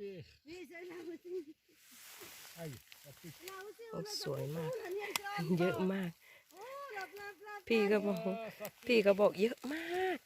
weer. Oui, c'est là aussi. Aïe, la petite. Là aussi, Oh, on a soi comme mà. tout, là, il y a plein เยอะ de- มาก Oh, là, plein, plein, พี่ plein ก็ de- บอก Ah, ça พี่ก็บอกเยอะมาก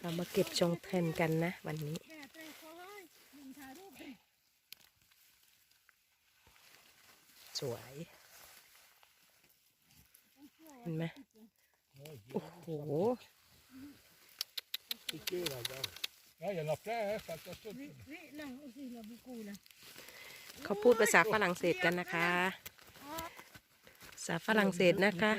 เรามาเก็บชงแทนกันนะ วันนี้ Mais après, il faut voir, il y a une taroube. สวย เห็นไหม Ouais, โอ้โห piqué là-bas. Là, en a plein, hein, fantastique. นี่นั่งอุสิเราบุกูนะเขาพูดภาษาฝรั่งเศสกันนะคะภาษาฝรั่งเศสนะคะ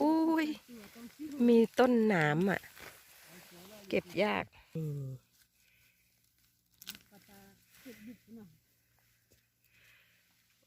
อุ้ย มีต้นหนามอะ เก็บยาก เออ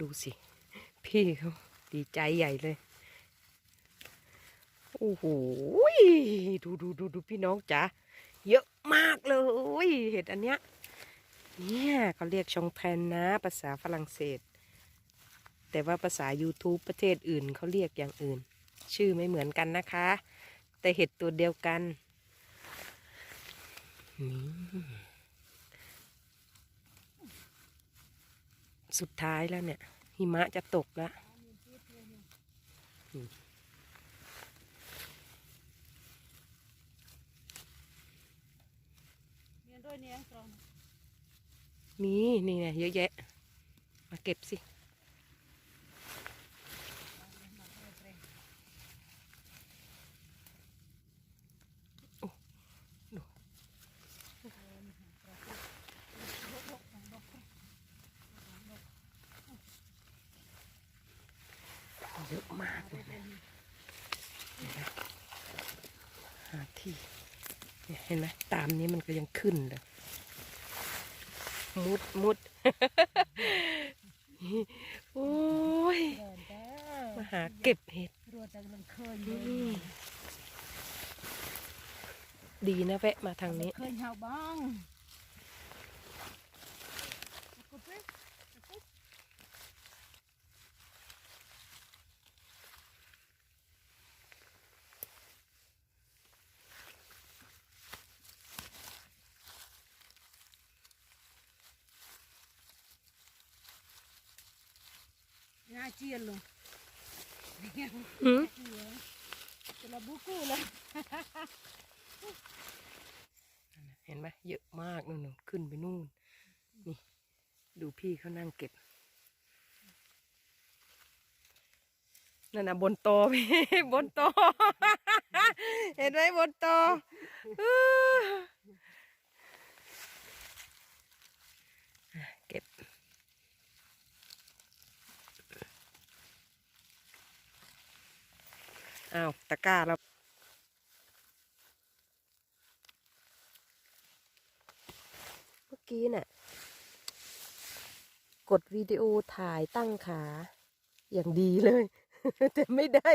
ดูสิ พี่เขาดีใจใหญ่เลย โอ้โหดูดูดูดูพี่น้องจ๋าเยอะมากเลย เห็ดอันเนี้ยเนี่ยเขาเรียกชองแทนนะ ภาษาฝรั่งเศส แต่ว่าภาษา YouTube ประเทศอื่นเขาเรียกอย่างอื่น ชื่อไม่เหมือนกันนะคะ แต่เห็ดตัวเดียวกันนี่ สุดท้ายแล้วเนี่ย หิมะจะตกแล้วเรียนด้วยเนี่ยตรงมีนี่ไงเยอะแยะ มาเก็บสิ เยอะมากเลยนะหาที่เห็นไหมตามนี้มันก็ยังขึ้นเลยมุดมุดโอ้ยมาหาเก็บเห็ดดีนะแวะมาทางนี้เคยเห่าบ้างกุ๊บเป๊ะกุ๊บ น่าเจียนเลยหืม C'est la beaucoup là. เห็นไหมเยอะมากนู่นๆขึ้นไปนู่น นี่ ดูพี่เขานั่งเก็บนั่นนะบนโตอพี่บนโตอเห็นไหมบนโตอ อื้อเก็บ อ้าวตะกร้าแล้วเมื่อกี้น่ะ กดวิดีโอถ่ายตั้งขา อย่างดีเลย แต่ไม่ได้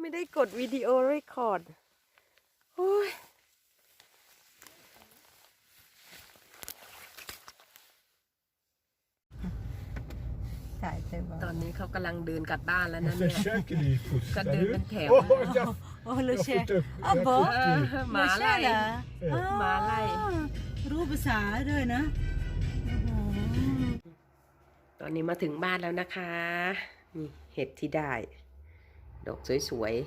ไม่ได้กดวิดีโอเรคคอร์ดโอ้ย ถ่ายเต็มตอนนี้เขากำลังเดินกลับบ้านแล้วนะ C'est เนี่ le ย chien qui les pousse. Quand T'as deux vu belles terres. Oh, il a- โอ้ il ลู a เชีย foutu- Ah il a bon? foutu. หมาไล่ เหรอเอออ๋อหมาไล่ รู้ภาษาด้วยนะโอ้โหตอนนี้มาถึงบ้านแล้วนะคะ นี่เห็ดที่ได้ ดอกสวยๆ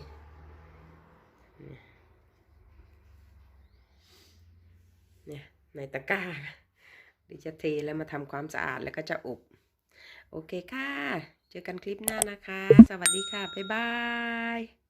เนี่ยในตะกร้าเดี๋ยวจะเทแล้วมาทำความสะอาดแล้วก็จะอบ โอเคค่ะ เจอกันคลิปหน้านะคะ สวัสดีค่ะ บ๊ายบาย